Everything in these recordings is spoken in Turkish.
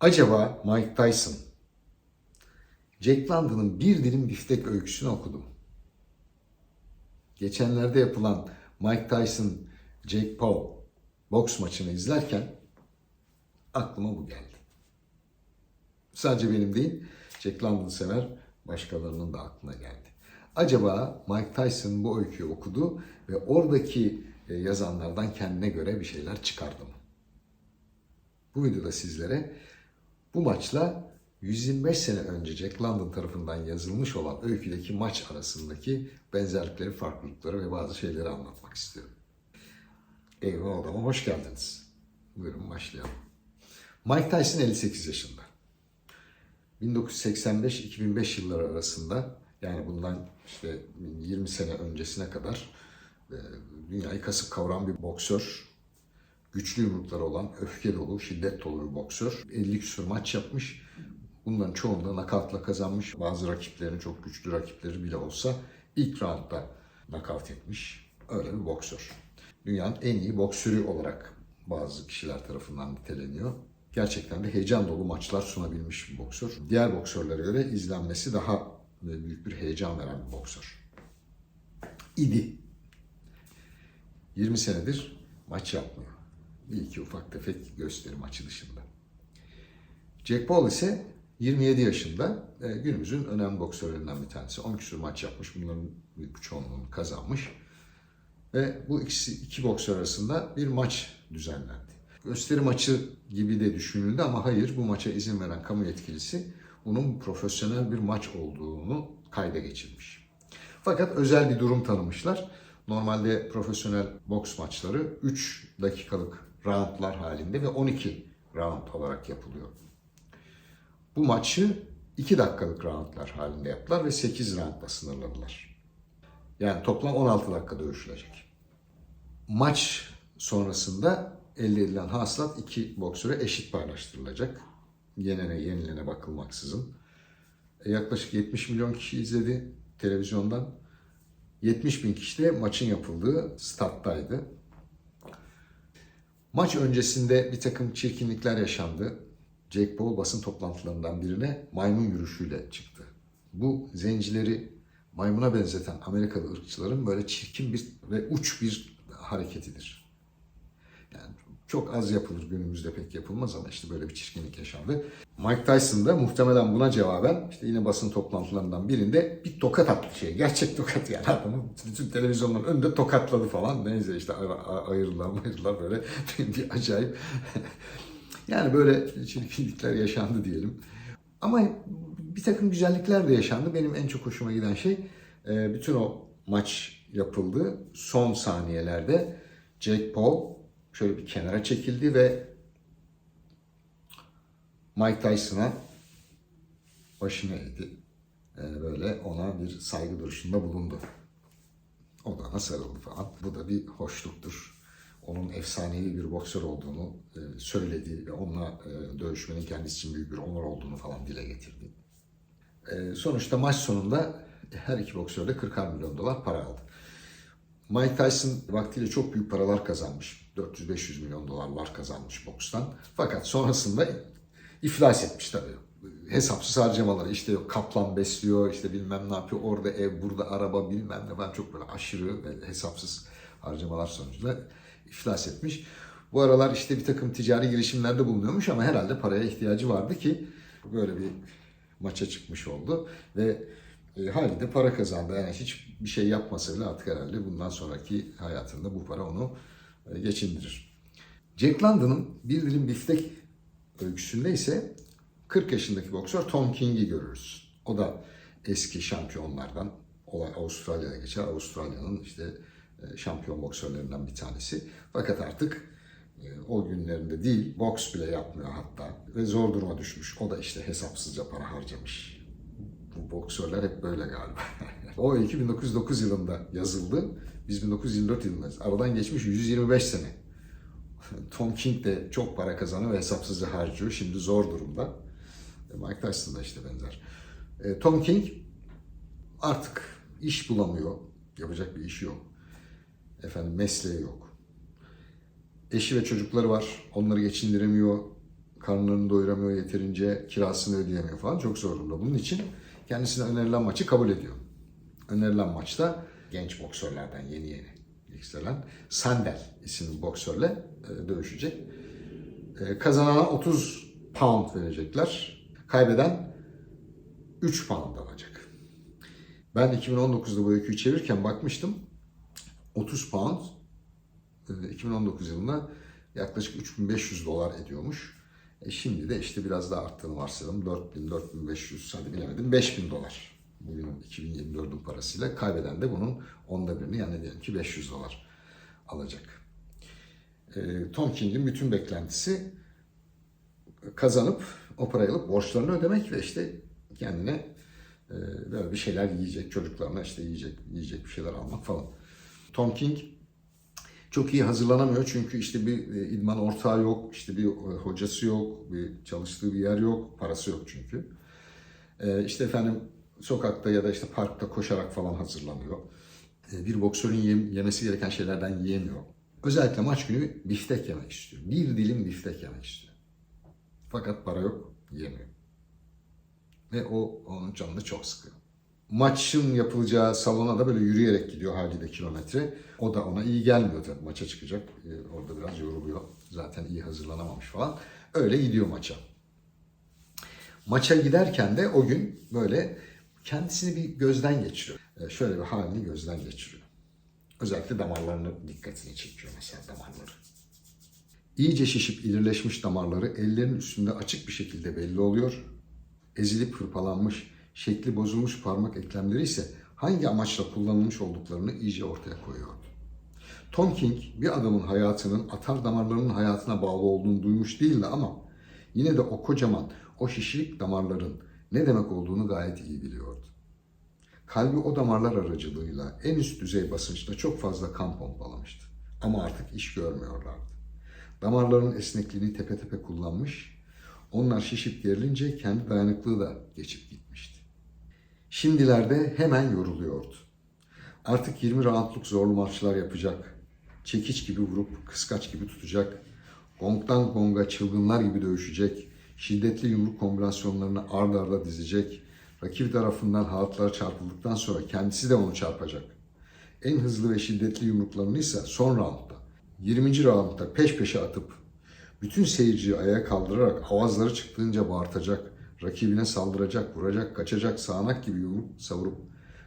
Acaba Mike Tyson Jack London'ın bir dilim biftek öyküsünü okudum. Geçenlerde yapılan Mike Tyson Jake Paul boks maçını izlerken aklıma bu geldi. Sadece benim değil, Jack London sever başkalarının da aklına geldi. Acaba Mike Tyson bu öyküyü okudu ve oradaki e, yazanlardan kendine göre bir şeyler çıkardı mı? Bu videoda sizlere bu maçla 125 sene önce Jack London tarafından yazılmış olan öyküdeki maç arasındaki benzerlikleri, farklılıkları ve bazı şeyleri anlatmak istiyorum. Eyvah odama hoş geldiniz. Buyurun başlayalım. Mike Tyson 58 yaşında. 1985-2005 yılları arasında yani bundan işte 20 sene öncesine kadar e, dünyayı kasıp kavuran bir boksör. Güçlü yumrukları olan, öfke dolu, şiddet dolu bir boksör. 50 küsur maç yapmış. Bunların çoğunda nakavtla kazanmış. Bazı rakiplerini, çok güçlü rakipleri bile olsa ilk roundda nakavt etmiş. Öyle bir boksör. Dünyanın en iyi boksörü olarak bazı kişiler tarafından niteleniyor. Gerçekten de heyecan dolu maçlar sunabilmiş bir boksör. Diğer boksörlere göre izlenmesi daha büyük bir heyecan veren bir boksör. İdi. 20 senedir maç yapmıyor. Bir iki ufak tefek gösteri maçı dışında. Jack Paul ise 27 yaşında e, günümüzün önemli boksörlerinden bir tanesi. 10 küsur maç yapmış. Bunların büyük çoğunluğunu kazanmış. Ve bu ikisi iki boksör arasında bir maç düzenlendi. Gösteri maçı gibi de düşünüldü ama hayır bu maça izin veren kamu yetkilisi onun profesyonel bir maç olduğunu kayda geçirmiş. Fakat özel bir durum tanımışlar. Normalde profesyonel boks maçları 3 dakikalık roundlar halinde ve 12 round olarak yapılıyor. Bu maçı 2 dakikalık roundlar halinde yaptılar ve 8 roundla sınırladılar. Yani toplam 16 dakika dövüşülecek. Maç sonrasında elde edilen hasılat iki boksöre eşit paylaştırılacak. Yenene yenilene bakılmaksızın. E, yaklaşık 70 milyon kişi izledi televizyondan. 70 bin kişi de maçın yapıldığı stat'taydı. Maç öncesinde bir takım çirkinlikler yaşandı. Jake Paul basın toplantılarından birine maymun yürüyüşüyle çıktı. Bu zencileri maymuna benzeten Amerikalı ırkçıların böyle çirkin bir ve uç bir hareketidir. Yani çok az yapılır günümüzde pek yapılmaz ama işte böyle bir çirkinlik yaşandı. Mike Tyson da muhtemelen buna cevaben işte yine basın toplantılarından birinde bir tokat attı şey. Gerçek tokat yani adamı bütün televizyonların önünde tokatladı falan. Neyse işte ayırırlar ayırırlar böyle bir acayip. yani böyle çirkinlikler yaşandı diyelim. Ama bir takım güzellikler de yaşandı. Benim en çok hoşuma giden şey bütün o maç yapıldı. Son saniyelerde Jake Paul şöyle bir kenara çekildi ve Mike Tyson'a başını eğdi. Böyle ona bir saygı duruşunda bulundu. O da sarıldı falan. Bu da bir hoşluktur. Onun efsanevi bir boksör olduğunu söyledi ve onunla dövüşmenin kendisi için büyük bir onur olduğunu falan dile getirdi. Sonuçta maç sonunda her iki boksör de 40 milyon dolar para aldı. Mike Tyson vaktiyle çok büyük paralar kazanmış. 400-500 milyon dolarlar kazanmış bokstan. Fakat sonrasında iflas etmiş tabii. Hesapsız harcamaları işte yok kaplan besliyor işte bilmem ne yapıyor orada ev burada araba bilmem ne ben çok böyle aşırı ve hesapsız harcamalar sonucunda iflas etmiş. Bu aralar işte bir takım ticari girişimlerde bulunuyormuş ama herhalde paraya ihtiyacı vardı ki böyle bir maça çıkmış oldu ve e, haliyle para kazandı. Yani hiç bir şey yapmasa bile artık herhalde bundan sonraki hayatında bu para onu e, geçindirir. Jack London'ın bir dilim biftek öyküsünde ise 40 yaşındaki boksör Tom King'i görürüz. O da eski şampiyonlardan. Olay Avustralya'da geçer. Avustralya'nın işte e, şampiyon boksörlerinden bir tanesi. Fakat artık o günlerinde değil, boks bile yapmıyor hatta. Ve zor duruma düşmüş. O da işte hesapsızca para harcamış bu boksörler hep böyle galiba. o öykü 1909 yılında yazıldı. Biz 1924 yılındayız. Aradan geçmiş 125 sene. Tom King de çok para kazanıyor ve hesapsızca harcıyor. Şimdi zor durumda. E, Mike Tyson da işte benzer. E, Tom King artık iş bulamıyor. Yapacak bir işi yok. Efendim mesleği yok. Eşi ve çocukları var. Onları geçindiremiyor. karnlarını doyuramıyor yeterince, kirasını ödeyemiyor falan çok zor durumda. Bunun için kendisine önerilen maçı kabul ediyor. Önerilen maçta genç boksörlerden yeni yeni yükselen Sandel isimli boksörle e, dövüşecek. E, kazanana 30 pound verecekler. Kaybeden 3 pound alacak. Ben 2019'da bu öyküyü çevirirken bakmıştım. 30 pound e, 2019 yılında yaklaşık 3500 dolar ediyormuş. E şimdi de işte biraz daha arttığını varsayalım. 4000, 4500 hadi bilemedim 5000 dolar. Bugünün 2024'ün parasıyla kaybeden de bunun onda birini yani diyelim ki 500 dolar alacak. E, Tom King'in bütün beklentisi kazanıp o parayı alıp borçlarını ödemek ve işte kendine e, böyle bir şeyler yiyecek, çocuklarına işte yiyecek, yiyecek bir şeyler almak falan. Tom King çok iyi hazırlanamıyor çünkü işte bir e, idman ortağı yok, işte bir e, hocası yok, bir çalıştığı bir yer yok, parası yok çünkü. E, işte efendim sokakta ya da işte parkta koşarak falan hazırlanıyor. Bir boksörün yem- yemesi gereken şeylerden yiyemiyor. Özellikle maç günü biftek yemek istiyor. Bir dilim biftek yemek istiyor. Fakat para yok, yiyemiyor. Ve o onun canını çok sıkıyor. Maçın yapılacağı salona da böyle yürüyerek gidiyor haliyle kilometre. O da ona iyi gelmiyor tabii maça çıkacak. Ee, orada biraz yoruluyor. Zaten iyi hazırlanamamış falan. Öyle gidiyor maça. Maça giderken de o gün böyle kendisini bir gözden geçiriyor. Ee, şöyle bir halini gözden geçiriyor. Özellikle damarlarını dikkatini çekiyor mesela damarları. İyice şişip irileşmiş damarları ellerin üstünde açık bir şekilde belli oluyor. Ezilip hırpalanmış, şekli bozulmuş parmak eklemleri ise hangi amaçla kullanılmış olduklarını iyice ortaya koyuyordu. Tom King bir adamın hayatının atar damarlarının hayatına bağlı olduğunu duymuş değildi ama yine de o kocaman, o şişirik damarların ne demek olduğunu gayet iyi biliyordu. Kalbi o damarlar aracılığıyla en üst düzey basınçta çok fazla kan pompalamıştı. Ama artık iş görmüyorlardı. Damarların esnekliğini tepe tepe kullanmış, onlar şişip gerilince kendi dayanıklığı da geçip gitmişti. Şimdilerde hemen yoruluyordu. Artık 20 roundluk zorlu maçlar yapacak. Çekiç gibi vurup kıskaç gibi tutacak. Gongdan gonga çılgınlar gibi dövüşecek. Şiddetli yumruk kombinasyonlarını ard arda dizecek. Rakip tarafından halatlara çarpıldıktan sonra kendisi de onu çarpacak. En hızlı ve şiddetli yumruklarını ise son roundda, 20. roundda peş peşe atıp bütün seyirciyi ayağa kaldırarak avazları çıktığınca bağırtacak, rakibine saldıracak, vuracak, kaçacak, sağanak gibi yumruk savurup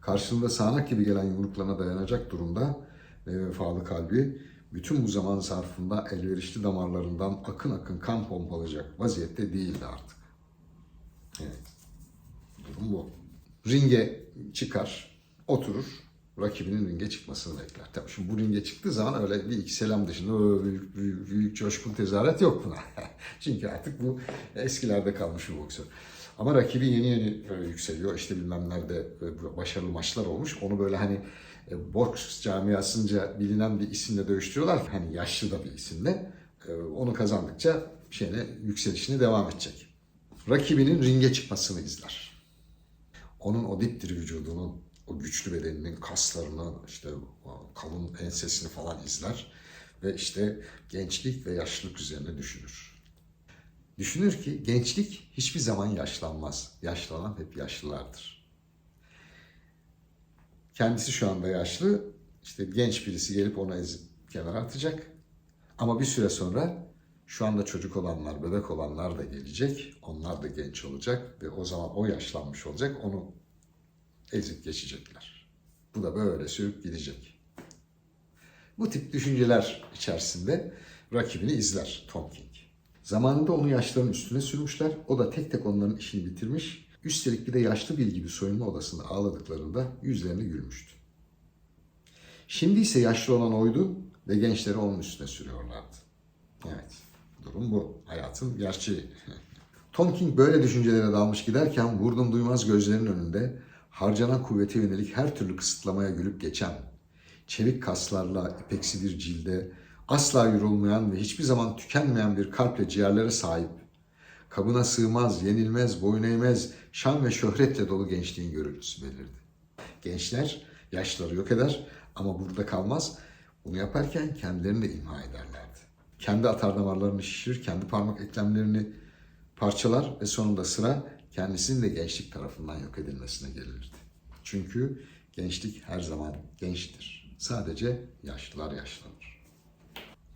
karşılığında sağanak gibi gelen yumruklarına dayanacak durumda ve vefalı kalbi bütün bu zaman zarfında elverişli damarlarından akın akın kan pompalayacak vaziyette değildi artık. Evet. Durum bu. Ringe çıkar, oturur, rakibinin ringe çıkmasını bekler. Tabii şimdi bu ringe çıktığı zaman öyle bir iki selam dışında büyük, büyük, büyük coşkun tezahürat yok buna. Çünkü artık bu eskilerde kalmış bir boksör. Ama rakibi yeni yeni böyle yükseliyor. İşte bilmem nerede böyle başarılı maçlar olmuş. Onu böyle hani e, boks camiasınca bilinen bir isimle dövüştürüyorlar. Hani yaşlı da bir isimle. E, Onu kazandıkça şeyine yükselişine devam edecek. Rakibinin ringe çıkmasını izler onun o dipdiri vücudunun, o güçlü bedeninin kaslarını, işte kalın ensesini falan izler ve işte gençlik ve yaşlılık üzerine düşünür. Düşünür ki gençlik hiçbir zaman yaşlanmaz. Yaşlanan hep yaşlılardır. Kendisi şu anda yaşlı, işte genç birisi gelip onu ezip kenara atacak. Ama bir süre sonra şu anda çocuk olanlar, bebek olanlar da gelecek. Onlar da genç olacak ve o zaman o yaşlanmış olacak. Onu ezip geçecekler. Bu da böyle sürüp gidecek. Bu tip düşünceler içerisinde rakibini izler Tom King. Zamanında onu yaşların üstüne sürmüşler. O da tek tek onların işini bitirmiş. Üstelik bir de yaşlı bir gibi soyunma odasında ağladıklarında yüzlerini gülmüştü. Şimdi ise yaşlı olan oydu ve gençleri onun üstüne sürüyorlardı. Evet, durum bu. Hayatın gerçeği. Tom King böyle düşüncelere dalmış giderken vurdum duymaz gözlerinin önünde harcanan kuvvete yönelik her türlü kısıtlamaya gülüp geçen, çevik kaslarla ipeksi bir cilde, asla yorulmayan ve hiçbir zaman tükenmeyen bir kalple ciğerlere sahip, kabına sığmaz, yenilmez, boyun eğmez, şan ve şöhretle dolu gençliğin görüntüsü belirdi. Gençler yaşları yok eder ama burada kalmaz. Bunu yaparken kendilerini de imha ederlerdi. Kendi atar damarlarını şişirir, kendi parmak eklemlerini parçalar ve sonunda sıra kendisinin de gençlik tarafından yok edilmesine gelirdi. Çünkü gençlik her zaman gençtir. Sadece yaşlılar yaşlanır.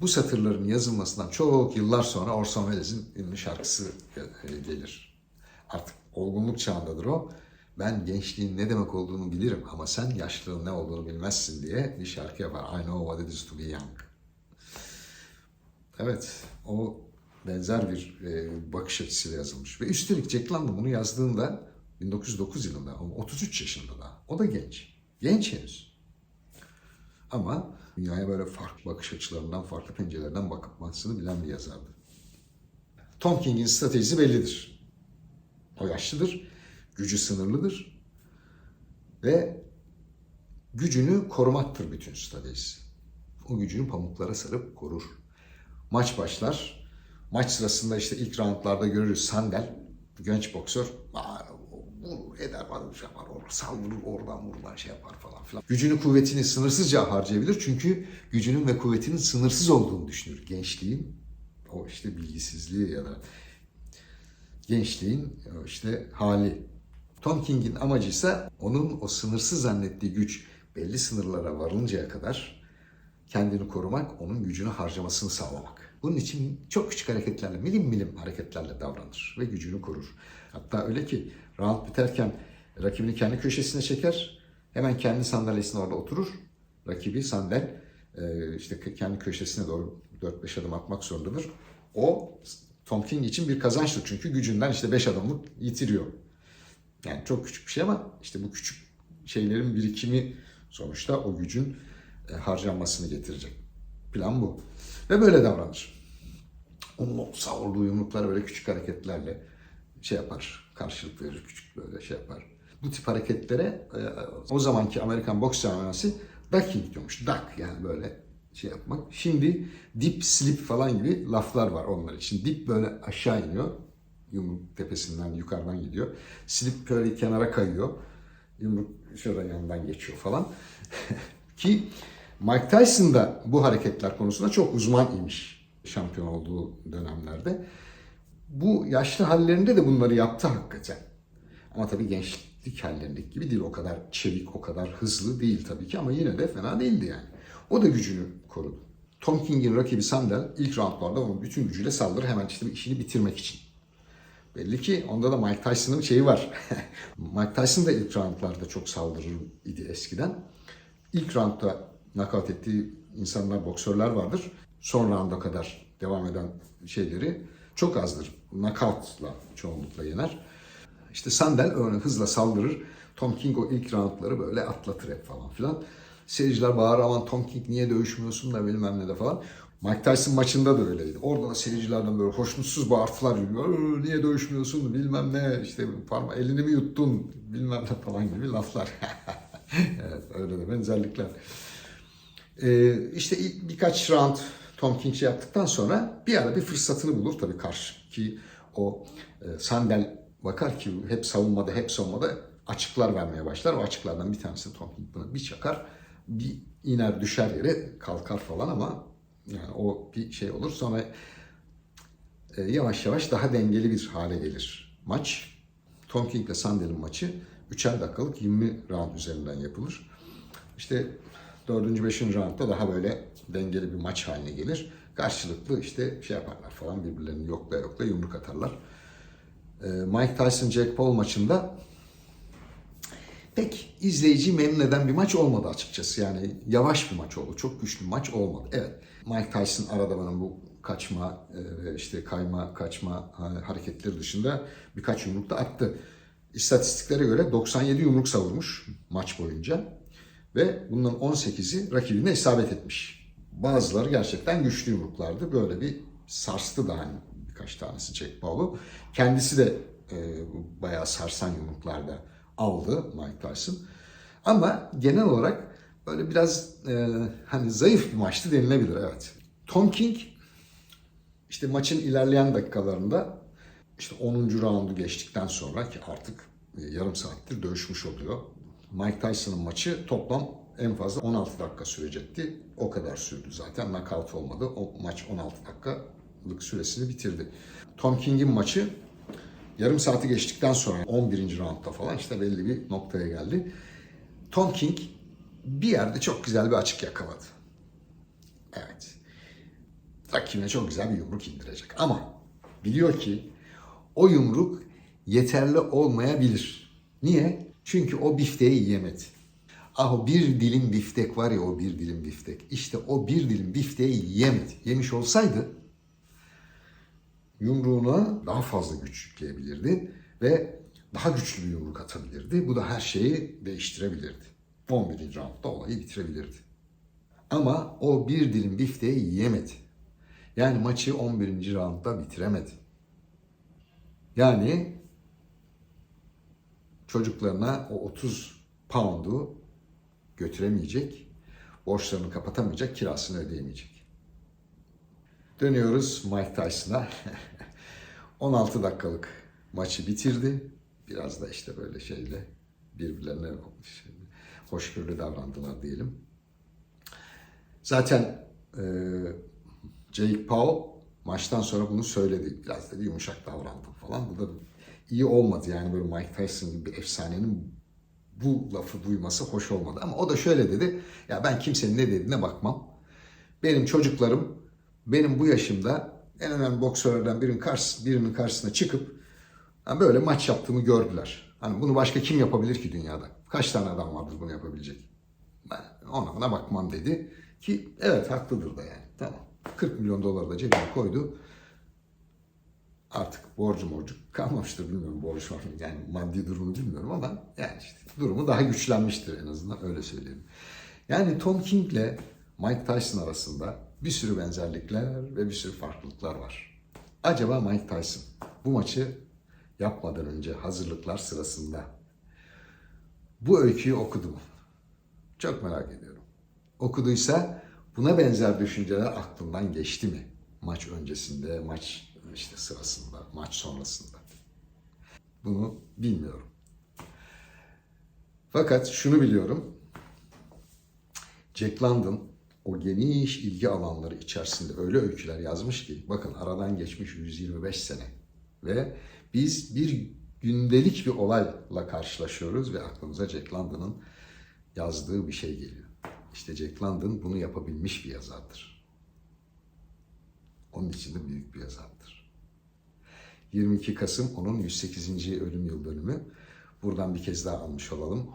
Bu satırların yazılmasından çok yıllar sonra Orson Welles'in ünlü şarkısı e, gelir. Artık olgunluk çağındadır o. Ben gençliğin ne demek olduğunu bilirim ama sen yaşlılığın ne olduğunu bilmezsin diye bir şarkı yapar. I know what it is to be young. Evet, o benzer bir e, bakış açısıyla yazılmış. Ve üstelik Jack London bunu yazdığında 1909 yılında, ama 33 yaşında da. O da genç. Genç henüz. Ama dünyaya böyle farklı bakış açılarından, farklı pencerelerden bakmasını bilen bir yazardı. Tom King'in stratejisi bellidir. O yaşlıdır, gücü sınırlıdır ve gücünü korumaktır bütün stratejisi. O gücünü pamuklara sarıp korur. Maç başlar. Maç sırasında işte ilk roundlarda görürüz Sandel, genç boksör. Vurur, eder, var, şey yapar, or, saldırır, oradan buradan şey yapar falan filan. Gücünü, kuvvetini sınırsızca harcayabilir. Çünkü gücünün ve kuvvetinin sınırsız olduğunu düşünür. Gençliğin, o işte bilgisizliği ya da gençliğin işte hali. Tom King'in amacı ise onun o sınırsız zannettiği güç belli sınırlara varılıncaya kadar kendini korumak, onun gücünü harcamasını sağlamak. Bunun için çok küçük hareketlerle, milim milim hareketlerle davranır ve gücünü korur. Hatta öyle ki round biterken rakibini kendi köşesine çeker, hemen kendi sandalyesine orada oturur. Rakibi sandal e, işte kendi köşesine doğru 4-5 adım atmak zorundadır. O Tom King için bir kazançtır çünkü gücünden işte 5 adımlık yitiriyor. Yani çok küçük bir şey ama işte bu küçük şeylerin birikimi sonuçta o gücün e, harcanmasını getirecek. Plan bu. Ve böyle davranır. Onun o savurduğu yumrukları böyle küçük hareketlerle şey yapar, karşılık verir, küçük böyle şey yapar. Bu tip hareketlere e, o zamanki Amerikan boks camiası ducking diyormuş. Duck yani böyle şey yapmak. Şimdi dip, slip falan gibi laflar var onlar için. Dip böyle aşağı iniyor. Yumruk tepesinden yukarıdan gidiyor. Slip böyle kenara kayıyor. Yumruk şuradan yanından geçiyor falan. Ki Mike Tyson da bu hareketler konusunda çok uzman imiş şampiyon olduğu dönemlerde. Bu yaşlı hallerinde de bunları yaptı hakikaten. Ama tabii gençlik hallerindeki gibi değil. O kadar çevik, o kadar hızlı değil tabii ki ama yine de fena değildi yani. O da gücünü korudu. Tom King'in rakibi Sandel ilk roundlarda onun bütün gücüyle saldırır hemen işte işini bitirmek için. Belli ki onda da Mike Tyson'ın şeyi var. Mike Tyson da ilk roundlarda çok saldırır idi eskiden. İlk roundda knockout ettiği insanlar, boksörler vardır. Son rounda kadar devam eden şeyleri çok azdır. Knockout'la çoğunlukla yener. İşte Sandel öyle hızla saldırır. Tom King o ilk roundları böyle atlatır hep falan filan. Seyirciler bağırır aman Tom King niye dövüşmüyorsun da bilmem ne de falan. Mike Tyson maçında da öyleydi. Orada da seyircilerden böyle hoşnutsuz bağırtılar gibi. Niye dövüşmüyorsun bilmem ne işte parma elini mi yuttun bilmem ne falan gibi laflar. evet öyle de benzerlikler. Ee, işte ilk birkaç round Tom King şey yaptıktan sonra bir ara bir fırsatını bulur tabii karşı ki o e, Sandel bakar ki hep savunmada hep savunmada açıklar vermeye başlar. O açıklardan bir tanesi Tom King buna bir çakar bir iner düşer yere kalkar falan ama yani o bir şey olur sonra e, yavaş yavaş daha dengeli bir hale gelir maç. Tom King ile Sandel'in maçı 3'er dakikalık 20 round üzerinden yapılır. İşte 4. 5. roundda daha böyle dengeli bir maç haline gelir. Karşılıklı işte şey yaparlar falan birbirlerini yokla yokla yumruk atarlar. E, Mike Tyson Jack Paul maçında pek izleyici memnun eden bir maç olmadı açıkçası. Yani yavaş bir maç oldu. Çok güçlü bir maç olmadı. Evet Mike Tyson arada bana bu kaçma ve işte kayma kaçma hareketleri dışında birkaç yumruk da attı. İstatistiklere göre 97 yumruk savurmuş maç boyunca ve bunların 18'i rakibine isabet etmiş. Bazıları gerçekten güçlü yumruklardı. Böyle bir sarstı da hani birkaç tanesi Jack Paul'u. Kendisi de e, bayağı sarsan yumruklarda aldı Mike Tyson. Ama genel olarak böyle biraz e, hani zayıf bir maçtı denilebilir evet. Tom King işte maçın ilerleyen dakikalarında işte 10. roundu geçtikten sonra ki artık e, yarım saattir dövüşmüş oluyor. Mike Tyson'ın maçı toplam en fazla 16 dakika sürecekti. O kadar sürdü zaten. Knockout olmadı. O maç 16 dakikalık süresini bitirdi. Tom King'in maçı yarım saati geçtikten sonra 11. roundda falan işte belli bir noktaya geldi. Tom King bir yerde çok güzel bir açık yakaladı. Evet. Rakibine çok güzel bir yumruk indirecek. Ama biliyor ki o yumruk yeterli olmayabilir. Niye? Çünkü o bifteği yiyemedi. Ah o bir dilim biftek var ya o bir dilim biftek. İşte o bir dilim bifteği yiyemedi. Yemiş olsaydı yumruğuna daha fazla güç yükleyebilirdi ve daha güçlü bir yumruk atabilirdi. Bu da her şeyi değiştirebilirdi. 11. roundda olayı bitirebilirdi. Ama o bir dilim bifteği yiyemedi. Yani maçı 11. roundda bitiremedi. Yani çocuklarına o 30 pound'u götüremeyecek, borçlarını kapatamayacak, kirasını ödeyemeyecek. Dönüyoruz Mike Tyson'a. 16 dakikalık maçı bitirdi. Biraz da işte böyle şeyle birbirlerine hoşgörülü davrandılar diyelim. Zaten e, Jake Paul maçtan sonra bunu söyledi. Biraz dedi yumuşak davrandım falan. Bu da iyi olmadı yani böyle Mike Tyson gibi bir efsanenin bu lafı duyması hoş olmadı. Ama o da şöyle dedi. Ya ben kimsenin ne dediğine bakmam. Benim çocuklarım benim bu yaşımda en önemli boksörlerden birinin, karşı, birinin karşısına çıkıp yani böyle maç yaptığımı gördüler. Hani bunu başka kim yapabilir ki dünyada? Kaç tane adam vardır bunu yapabilecek? Ben ona buna bakmam dedi. Ki evet haklıdır da yani. Tamam. 40 milyon dolar da cebine koydu. Artık borcu morcu kalmamıştır bilmiyorum borç var mı yani maddi durumu bilmiyorum ama yani işte durumu daha güçlenmiştir en azından öyle söyleyelim. Yani Tom King ile Mike Tyson arasında bir sürü benzerlikler ve bir sürü farklılıklar var. Acaba Mike Tyson bu maçı yapmadan önce hazırlıklar sırasında bu öyküyü okudu mu? Çok merak ediyorum. Okuduysa buna benzer düşünceler aklından geçti mi? Maç öncesinde, maç işte sırasında, maç sonrasında. Bunu bilmiyorum. Fakat şunu biliyorum. Jack London o geniş ilgi alanları içerisinde öyle öyküler yazmış ki bakın aradan geçmiş 125 sene ve biz bir gündelik bir olayla karşılaşıyoruz ve aklımıza Jack London'ın yazdığı bir şey geliyor. İşte Jack London bunu yapabilmiş bir yazardır. Onun için de büyük bir yazardır. 22 Kasım onun 108. ölüm yıl dönümü. Buradan bir kez daha almış olalım.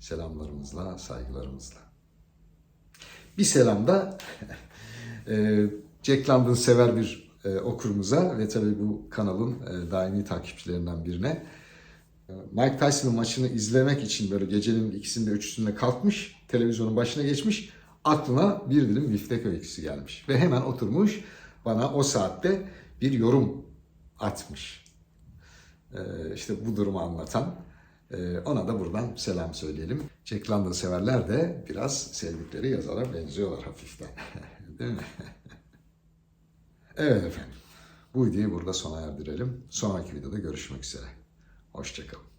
Selamlarımızla, saygılarımızla. Bir selam da e, Jack London sever bir e, okurumuza ve tabii bu kanalın e, daimi takipçilerinden birine. Mike Tyson'ın maçını izlemek için böyle gecenin ikisinde üçüsünde kalkmış, televizyonun başına geçmiş, aklına bir dilim biftek öyküsü gelmiş. Ve hemen oturmuş bana o saatte bir yorum atmış. E, işte bu durumu anlatan. E, ona da buradan selam söyleyelim. Jack London severler de biraz sevdikleri yazara benziyorlar hafiften. Değil mi? Evet efendim. Bu videoyu burada sona erdirelim. Sonraki videoda görüşmek üzere. Hoşçakalın.